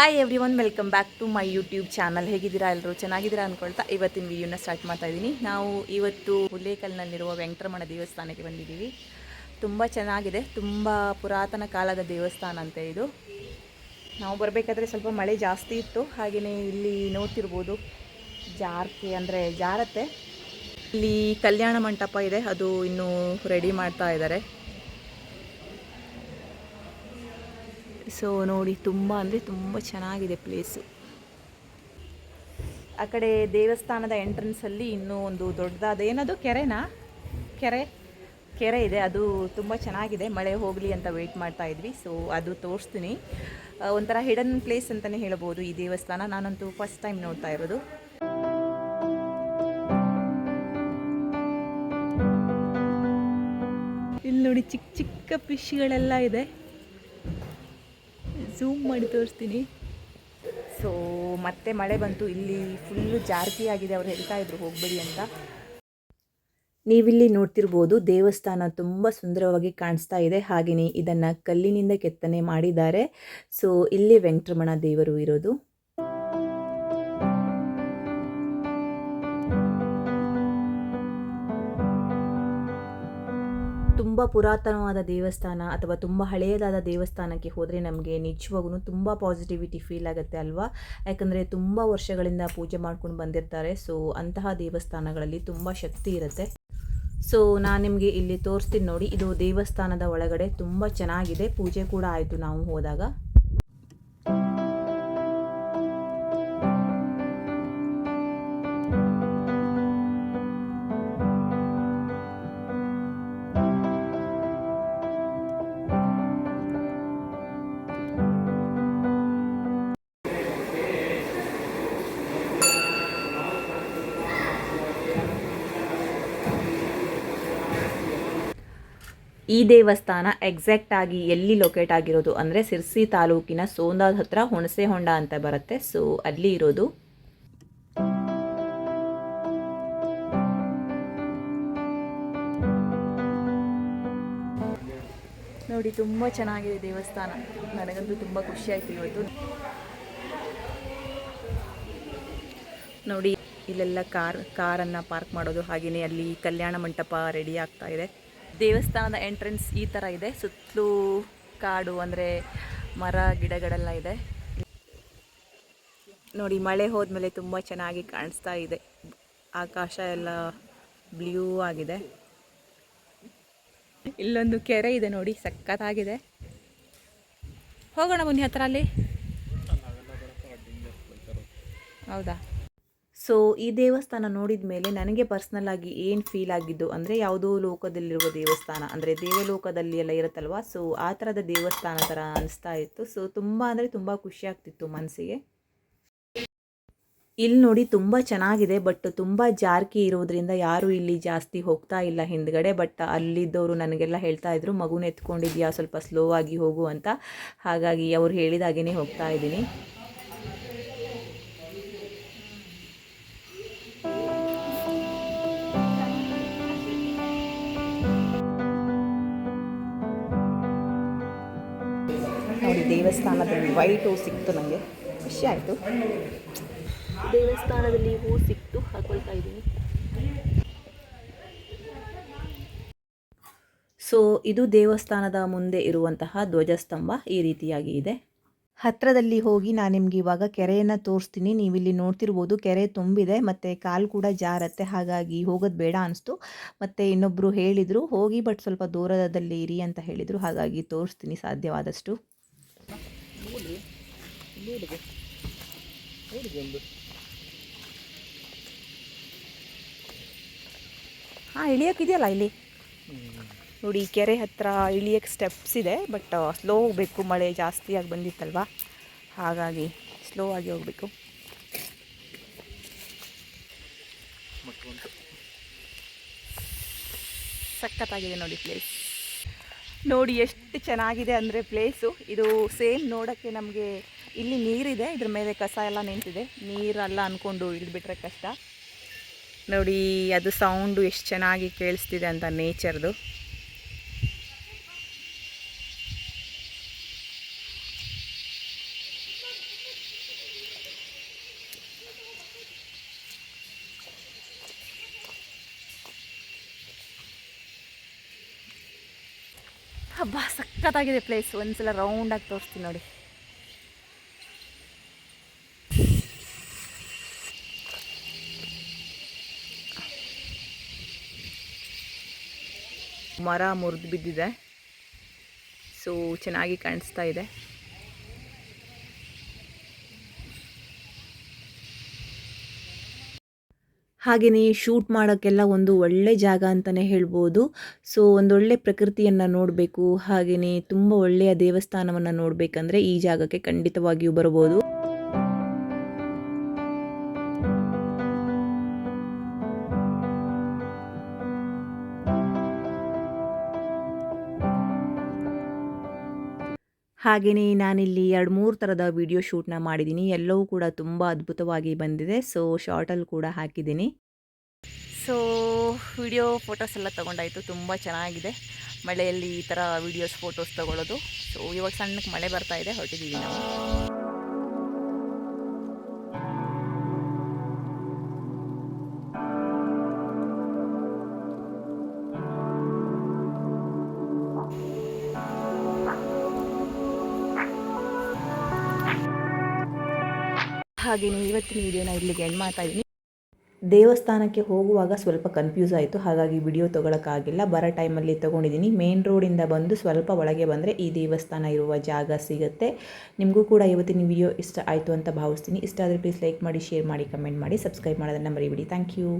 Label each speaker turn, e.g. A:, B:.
A: Hi everyone welcome back to my YouTube channel ಹೇಗಿದ್ದೀರಾ ಎಲ್ಲರೂ? ಚೆನ್ನಾಗಿದ್ದೀರಾ ಅಂದ್ಕೊಳ್ತಾ ಇವತ್ತಿನ ವಿಡಿಯೋನ ಸ್ಟಾರ್ಟ್ ಮಾಡ್ತಾ ಇದ್ದೀನಿ. ನಾವು ಇವತ್ತು ಹುಲ್ಲೇಕಲ್ನಲ್ಲಿರುವ ವೆಂಕಟರಮಣ ದೇವಸ್ಥಾನಕ್ಕೆ ಬಂದಿದ್ದೀವಿ. ತುಂಬ ಚೆನ್ನಾಗಿದೆ. ತುಂಬ ಪುರಾತನ ಕಾಲದ ದೇವಸ್ಥಾನ ಅಂತ ಇದು. ನಾವು ಬರಬೇಕಾದ್ರೆ ಸ್ವಲ್ಪ ಮಳೆ ಜಾಸ್ತಿ ಇತ್ತು. ಹಾಗೆಯೇ ಇಲ್ಲಿ ನೋಡ್ತಿರ್ಬೋದು ಜಾರ್ಕೆ ಅಂದರೆ ಜಾರತ್ತೆ. ಇಲ್ಲಿ ಕಲ್ಯಾಣ ಮಂಟಪ ಇದೆ. ಅದು ಇನ್ನೂ ರೆಡಿ ಮಾಡ್ತಾ ಇದ್ದಾರೆ. ಸೊ ನೋಡಿ ತುಂಬ ಅಂದರೆ ತುಂಬ ಚೆನ್ನಾಗಿದೆ ಪ್ಲೇಸು ಆ ಕಡೆ ದೇವಸ್ಥಾನದ ಎಂಟ್ರೆನ್ಸಲ್ಲಿ ಇನ್ನೂ ಒಂದು ದೊಡ್ಡದಾದ ಏನದು? ಕೆರೆನಾ? ಕೆರೆ? ಕೆರೆ ಇದೆ. ಅದು ತುಂಬ ಚೆನ್ನಾಗಿದೆ. ಮಳೆ ಹೋಗಲಿ ಅಂತ ವೆಯ್ಟ್ ಮಾಡ್ತಾ ಇದ್ವಿ. ಸೊ ಅದು ತೋರಿಸ್ತೀನಿ. ಒಂಥರ ಹಿಡನ್ ಪ್ಲೇಸ್ ಅಂತಲೇ ಹೇಳ್ಬೋದು ಈ ದೇವಸ್ಥಾನ. ನಾನಂತೂ ಫಸ್ಟ್ ಟೈಮ್ ನೋಡ್ತಾ ಇರೋದು. ಇಲ್ಲಿ ನೋಡಿ ಚಿಕ್ಕ ಚಿಕ್ಕ ಫಿಶ್ಗಳೆಲ್ಲ ಇದೆ. ಝೂಮ್ ಮಾಡಿ ತೋರಿಸ್ತೀನಿ. ಸೊ ಮತ್ತೆ ಮಳೆ ಬಂತು. ಇಲ್ಲಿ ಫುಲ್ಲು ಜಾರ್ತಿ ಆಗಿದೆ. ಅವ್ರು ಹೇಳ್ತಾ ಇದ್ರು, ಹೋಗಬೇಡಿ ಅಂತ. ನೀವಿಲ್ಲಿ ನೋಡ್ತಿರ್ಬೋದು, ದೇವಸ್ಥಾನ ತುಂಬ ಸುಂದರವಾಗಿ ಕಾಣಿಸ್ತಾ ಇದೆ. ಹಾಗೆಯೇ ಇದನ್ನು ಕಲ್ಲಿನಿಂದ ಕೆತ್ತನೆ ಮಾಡಿದ್ದಾರೆ. ಸೊ ಇಲ್ಲಿ ವೆಂಕಟರಮಣ ದೇವರು ಇರೋದು. ತುಂಬ ಪುರಾತನವಾದ ದೇವಸ್ಥಾನ ಅಥವಾ ತುಂಬ ಹಳೆಯದಾದ ದೇವಸ್ಥಾನಕ್ಕೆ ಹೋದರೆ ನಮಗೆ ನಿಜವಾಗೂ ತುಂಬ ಪಾಸಿಟಿವಿಟಿ ಫೀಲ್ ಆಗುತ್ತೆ ಅಲ್ವಾ? ಯಾಕಂದರೆ ತುಂಬ ವರ್ಷಗಳಿಂದ ಪೂಜೆ ಮಾಡ್ಕೊಂಡು ಬಂದಿರ್ತಾರೆ ಸೊ ಅಂತಹ ದೇವಸ್ಥಾನಗಳಲ್ಲಿ ತುಂಬ ಶಕ್ತಿ ಇರುತ್ತೆ. ಸೊ ನಾನು ನಿಮಗೆ ಇಲ್ಲಿ ತೋರಿಸ್ತೀನಿ ನೋಡಿ, ಇದು ದೇವಸ್ಥಾನದ ಒಳಗಡೆ ತುಂಬ ಚೆನ್ನಾಗಿದೆ, ಪೂಜೆ ಕೂಡ ಆಯಿತು ನಾವು ಹೋದಾಗ. ಈ ದೇವಸ್ಥಾನ ಎಕ್ಸಾಕ್ಟ್ ಆಗಿ ಎಲ್ಲಿ ಲೊಕೇಟ್ ಆಗಿರೋದು ಅಂದರೆ ಸಿರ್ಸಿ ತಾಲೂಕಿನ ಸೋಂದಾದ ಹತ್ರ ಹುಣಸೆ ಹೊಂಡ ಅಂತ ಬರುತ್ತೆ. ಸೊ ಅಲ್ಲಿ ಇರೋದು. ನೋಡಿ, ತುಂಬ ಚೆನ್ನಾಗಿದೆ ದೇವಸ್ಥಾನ. ನನಗಂತೂ ತುಂಬ ಖುಷಿ ಆಯ್ತು ಇವತ್ತು. ನೋಡಿ, ಇಲ್ಲೆಲ್ಲ ಕಾರ್, ಕಾರನ್ನು ಪಾರ್ಕ್ ಮಾಡೋದು ಹಾಗೆಯೇ ಅಲ್ಲಿ ಕಲ್ಯಾಣ ಮಂಟಪ ರೆಡಿ ಆಗ್ತಾ ಇದೆ. ದೇವಸ್ಥಾನದ ಎಂಟ್ರೆನ್ಸ್ ಈ ಥರ ಇದೆ. ಸುತ್ತಲೂ ಕಾಡು ಅಂದರೆ ಮರ, ಗಿಡಗಳೆಲ್ಲ ಇದೆ. ನೋಡಿ, ಮಳೆ ಹೋದ್ಮೇಲೆ ತುಂಬ ಚೆನ್ನಾಗಿ ಕಾಣಿಸ್ತಾ ಇದೆ. ಆಕಾಶ ಎಲ್ಲ ಬ್ಲೂ ಆಗಿದೆ. ಇಲ್ಲೊಂದು ಕೆರೆ ಇದೆ ನೋಡಿ ಸಖತ್ತಾಗಿದೆ ಹೋಗೋಣ ಬನ್ನಿ ಹತ್ರ ಅಲ್ಲಿ. ಹೌದಾ? ಸೊ ಈ ದೇವಸ್ಥಾನ ನೋಡಿದ ಮೇಲೆ ನನಗೆ ಪರ್ಸ್ನಲ್ ಆಗಿ ಏನು ಫೀಲ್ ಆಗಿದ್ದು ಅಂದರೆ ಯಾವುದೋ ಲೋಕದಲ್ಲಿರುವ ದೇವಸ್ಥಾನ. ಅಂದರೆ ದೇವಲೋಕದಲ್ಲಿ ಎಲ್ಲ ಇರುತ್ತಲ್ವ? ಸೊ ಆ ಥರದ ದೇವಸ್ಥಾನ ಥರ ಅನಿಸ್ತಾ ಇತ್ತು. ಸೊ ತುಂಬ ಅಂದರೆ ತುಂಬ ಖುಷಿ ಆಗ್ತಿತ್ತು ಮನಸ್ಸಿಗೆ. ಇಲ್ಲಿ ನೋಡಿ ತುಂಬ ಚೆನ್ನಾಗಿದೆ ಬಟ್ ತುಂಬ ಜಾರ್ಕಿ ಇರೋದ್ರಿಂದ ಯಾರೂ ಇಲ್ಲಿ ಜಾಸ್ತಿ ಹೋಗ್ತಾ ಇಲ್ಲ ಹಿಂದ್ಗಡೆ. ಬಟ್ ಅಲ್ಲಿದ್ದವರು ನನಗೆಲ್ಲ ಹೇಳ್ತಾ ಇದ್ರು, ಮಗುನ ಎತ್ಕೊಂಡಿದ್ಯಾ? ಸ್ವಲ್ಪ ಸ್ಲೋ ಆಗಿ ಹೋಗು ಅಂತ. ಹಾಗಾಗಿ ಅವ್ರು ಹೇಳಿದಾಗೇ ಹೋಗ್ತಾ ಇದ್ದೀನಿ. ನೋಡಿ, ದೇವಸ್ಥಾನದಲ್ಲಿ ವೈಟ್ ಹೂ ಸಿಕ್ತು ನನಗೆ ಖುಷಿ ಆಯಿತು. ದೇವಸ್ಥಾನದಲ್ಲಿ ಹೂ ಸಿಕ್ತು, ಹಾಕೊಳ್ತಾ ಇದ್ದೀನಿ. ಸೊ ಇದು ದೇವಸ್ಥಾನದ ಮುಂದೆ ಇರುವಂತಹ ಧ್ವಜಸ್ತಂಭ ಈ ರೀತಿಯಾಗಿ ಇದೆ. ಹತ್ತಿರದಲ್ಲಿ ಹೋಗಿ ನಾನು ನಿಮ್ಗೆ ಇವಾಗ ಕೆರೆಯನ್ನು ತೋರಿಸ್ತೀನಿ. ನೀವಿಲ್ಲಿ ನೋಡ್ತಿರ್ಬೋದು ಕೆರೆ ತುಂಬಿದೆ, ಮತ್ತು ಕಾಲು ಕೂಡ ಜಾರತ್ತೆ, ಹಾಗಾಗಿ ಹೋಗೋದು ಬೇಡ ಅನಿಸ್ತು. ಮತ್ತು ಇನ್ನೊಬ್ಬರು ಹೇಳಿದರು, ಹೋಗಿ, ಬಟ್ ಸ್ವಲ್ಪ ದೂರದಲ್ಲಿ ಇರಿ ಅಂತ ಹೇಳಿದರು, ಹಾಗಾಗಿ ತೋರಿಸ್ತೀನಿ ಸಾಧ್ಯವಾದಷ್ಟು. ಹಾಂ ಇಳಿಯೋಕ್ಕಿದೆಯಲ್ಲ ಇಲ್ಲಿ? ನೋಡಿ ಕೆರೆ ಹತ್ರ ಇಳಿಯೋಕ್ಕೆ ಸ್ಟೆಪ್ಸ್ ಇದೆ ಬಟ್ ಸ್ಲೋ ಹೋಗಬೇಕು. ಮಳೆ ಜಾಸ್ತಿಯಾಗಿ ಬಂದಿತ್ತಲ್ವಾ? ಹಾಗಾಗಿ ಸ್ಲೋ ಆಗಿ ಹೋಗಬೇಕು. ಸಖತ್ತಾಗಿದೆ ನೋಡಿ ಪ್ಲೇಸ್ ನೋಡಿ ಎಷ್ಟು ಚೆನ್ನಾಗಿದೆ ಅಂದರೆ ಪ್ಲೇಸು ಇದು ಸೇಮ್ ನೋಡೋಕ್ಕೆ ನಮಗೆ ಇಲ್ಲಿ ನೀರಿದೆ, ಇದ್ರ ಮೇಲೆ ಕಸ ಎಲ್ಲ ನಿಂತಿದೆ. ನೀರಲ್ಲ ಅಂದ್ಕೊಂಡು ಇಳಿದ್ಬಿಟ್ರೆ ಕಷ್ಟ. ನೋಡಿ, ಅದು ಸೌಂಡು ಎಷ್ಟು ಚೆನ್ನಾಗಿ ಕೇಳಿಸ್ತಿದೆ ಅಂತ ನೇಚರ್ದು. ಹಬ್ಬ ಸಖತ್ತಾಗಿದೆ ಪ್ಲೇಸ್ ಒಂದ್ಸಲ ರೌಂಡಾಗಿ ತೋರಿಸ್ತೀನಿ ನೋಡಿ. ಮರ ಮುರಿದು ಬಿದ್ದಿದೆ. ಸೊ ಚೆನ್ನಾಗಿ ಕಾಣಿಸ್ತಾ ಇದೆ. ಹಾಗೆಯೇ ಶೂಟ್ ಮಾಡೋಕ್ಕೆಲ್ಲ ಒಂದು ಒಳ್ಳೆ ಜಾಗ ಅಂತಲೇ ಹೇಳ್ಬೋದು. ಸೊ ಒಂದೊಳ್ಳೆ ಪ್ರಕೃತಿಯನ್ನು ನೋಡಬೇಕು. ಹಾಗೆಯೇ ತುಂಬ ಒಳ್ಳೆಯ ದೇವಸ್ಥಾನವನ್ನು ನೋಡಬೇಕಂದ್ರೆ ಈ ಜಾಗಕ್ಕೆ ಖಂಡಿತವಾಗಿಯೂ ಬರ್ಬೋದು. ಹಾಗೆಯೇ ನಾನಿಲ್ಲಿ ಎರಡು ಮೂರು ಥರದ ವಿಡಿಯೋ ಶೂಟ್ನ ಮಾಡಿದ್ದೀನಿ. ಎಲ್ಲವೂ ಕೂಡ ತುಂಬ ಅದ್ಭುತವಾಗಿ ಬಂದಿದೆ. ಸೊ, ಶಾರ್ಟಲ್ಲಿ ಕೂಡ ಹಾಕಿದ್ದೀನಿ. ಸೊ, ವಿಡಿಯೋ ಫೋಟೋಸ್ ಎಲ್ಲ ತೊಗೊಂಡಾಯಿತು. ತುಂಬ ಚೆನ್ನಾಗಿದೆ. ಮಳೆಯಲ್ಲಿ ಈ ಥರ ವಿಡಿಯೋಸ್, ಫೋಟೋಸ್ ತೊಗೊಳ್ಳೋದು. ಸೊ, ಇವಾಗ ಸಣ್ಣಕ್ಕೆ ಮಳೆ ಬರ್ತಾ ಇದೆ. ಹೊರಟಿದ್ದೀವಿ ನಾವು. ಹಾಗೆಯೇ ಇವತ್ತಿನ ವಿಡಿಯೋನ ಇಲ್ಲಿಗೆ ಎಂಡ್ ಮಾಡ್ತಾ ಇದ್ದೀನಿ. ದೇವಸ್ಥಾನಕ್ಕೆ ಹೋಗುವಾಗ ಸ್ವಲ್ಪ ಕನ್ಫ್ಯೂಸ್ ಆಯಿತು, ಹಾಗಾಗಿ ವಿಡಿಯೋ ತೊಗೊಳಕ್ಕಾಗಿಲ್ಲ ಬರೋ ಟೈಮಲ್ಲಿ ತೊಗೊಂಡಿದ್ದೀನಿ. ಮೇನ್ ರೋಡಿಂದ ಬಂದು ಸ್ವಲ್ಪ ಒಳಗೆ ಬಂದರೆ ಈ ದೇವಸ್ಥಾನ ಇರುವ ಜಾಗ ಸಿಗುತ್ತೆ. ನಿಮಗೂ ಕೂಡ ಇವತ್ತಿನ ವಿಡಿಯೋ ಇಷ್ಟ ಆಯಿತು ಅಂತ ಭಾವಿಸ್ತೀನಿ. ಇಷ್ಟ ಆದರೆ ಪ್ಲೀಸ್ ಲೈಕ್ ಮಾಡಿ ಶೇರ್ ಮಾಡಿ ಕಮೆಂಟ್ ಮಾಡಿ ಸಬ್ಸ್ಕ್ರೈಬ್ ಮಾಡೋದನ್ನು ಮರಿಬಿಡಿ. Thank you